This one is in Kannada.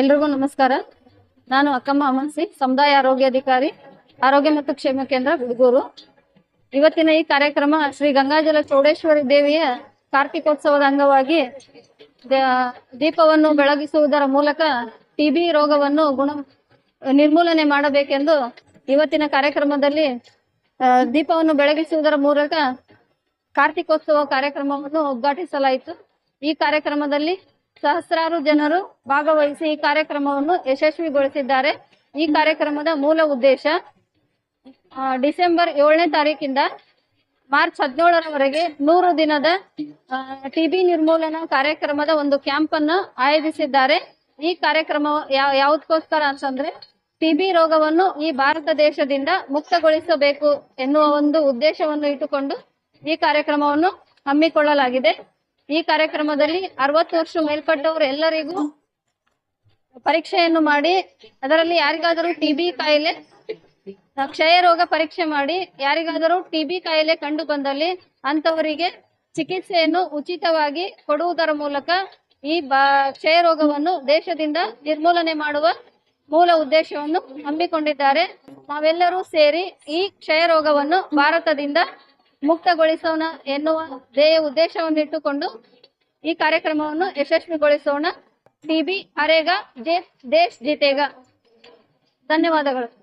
ಎಲ್ರಿಗೂ ನಮಸ್ಕಾರ. ನಾನು ಅಕ್ಕಮ್ಮ ಅಮನ್ಸಿ, ಸಮುದಾಯ ಆರೋಗ್ಯಾಧಿಕಾರಿ ಆರೋಗ್ಯ ಮತ್ತು ಕ್ಷೇಮ ಕೇಂದ್ರ ಗುಡುಗೂರು. ಇವತ್ತಿನ ಈ ಕಾರ್ಯಕ್ರಮ ಶ್ರೀ ಗಂಗಾಜಲ ಚೌಡೇಶ್ವರಿ ದೇವಿಯ ಕಾರ್ತಿಕೋತ್ಸವದ ಅಂಗವಾಗಿ ದೀಪವನ್ನು ಬೆಳಗಿಸುವುದರ ಮೂಲಕ ಟಿಬಿ ರೋಗವನ್ನು ಗುಣ, ನಿರ್ಮೂಲನೆ ಮಾಡಬೇಕೆಂದು ಇವತ್ತಿನ ಕಾರ್ಯಕ್ರಮದಲ್ಲಿ ದೀಪವನ್ನು ಬೆಳಗಿಸುವುದರ ಮೂಲಕ ಕಾರ್ತಿಕೋತ್ಸವ ಕಾರ್ಯಕ್ರಮವನ್ನು ಉದ್ಘಾಟಿಸಲಾಯಿತು. ಈ ಕಾರ್ಯಕ್ರಮದಲ್ಲಿ ಸಹಸ್ರಾರು ಜನರು ಭಾಗವಹಿಸಿ ಈ ಕಾರ್ಯಕ್ರಮವನ್ನು ಯಶಸ್ವಿಗೊಳಿಸಿದ್ದಾರೆ. ಈ ಕಾರ್ಯಕ್ರಮದ ಮೂಲ ಉದ್ದೇಶ ಡಿಸೆಂಬರ್ ಏಳನೇ ತಾರೀಕಿಂದ ಮಾರ್ಚ್ ಹದಿನೇಳರವರೆಗೆ ನೂರು ದಿನದ ಟಿಬಿ ನಿರ್ಮೂಲನಾ ಕಾರ್ಯಕ್ರಮದ ಒಂದು ಕ್ಯಾಂಪ್ ಅನ್ನು ಆಯೋಜಿಸಿದ್ದಾರೆ. ಈ ಕಾರ್ಯಕ್ರಮ ಯಾವ ಯಾವುದಕ್ಕೋಸ್ಕರ ಅಂತಂದ್ರೆ ಟಿಬಿ ರೋಗವನ್ನು ಈ ಭಾರತ ದೇಶದಿಂದ ಮುಕ್ತಗೊಳಿಸಬೇಕು ಎನ್ನುವ ಒಂದು ಉದ್ದೇಶವನ್ನು ಇಟ್ಟುಕೊಂಡು ಈ ಕಾರ್ಯಕ್ರಮವನ್ನು ಹಮ್ಮಿಕೊಳ್ಳಲಾಗಿದೆ. ಈ ಕಾರ್ಯಕ್ರಮದಲ್ಲಿ ಅರವತ್ತು ವರ್ಷ ಮೇಲ್ಪಟ್ಟವರು ಎಲ್ಲರಿಗೂ ಪರೀಕ್ಷೆಯನ್ನು ಮಾಡಿ, ಅದರಲ್ಲಿ ಯಾರಿಗಾದರೂ ಟಿಬಿ ಕಾಯಿಲೆ ಕ್ಷಯ ರೋಗ ಪರೀಕ್ಷೆ ಮಾಡಿ, ಯಾರಿಗಾದರೂ ಟಿಬಿ ಕಾಯಿಲೆ ಕಂಡು ಬಂದಲ್ಲಿ ಅಂತವರಿಗೆ ಚಿಕಿತ್ಸೆಯನ್ನು ಉಚಿತವಾಗಿ ಕೊಡುವುದರ ಮೂಲಕ ಈ ಕ್ಷಯ ರೋಗವನ್ನು ದೇಶದಿಂದ ನಿರ್ಮೂಲನೆ ಮಾಡುವ ಮೂಲ ಉದ್ದೇಶವನ್ನು ಹಮ್ಮಿಕೊಂಡಿದ್ದಾರೆ. ನಾವೆಲ್ಲರೂ ಸೇರಿ ಈ ಕ್ಷಯ ರೋಗವನ್ನು ಭಾರತದಿಂದ ಮುಕ್ತಗೊಳಿಸೋಣ ಎನ್ನುವ ಧ್ಯೇಯ ಉದ್ದೇಶವನ್ನು ಇಟ್ಟುಕೊಂಡು ಈ ಕಾರ್ಯಕ್ರಮವನ್ನು ಯಶಸ್ವಿಗೊಳಿಸೋಣ. ಟಿಬಿ ಅರೇಗ ಜೇ ದೇಶ್ ಜಿತೇಗ. ಧನ್ಯವಾದಗಳು.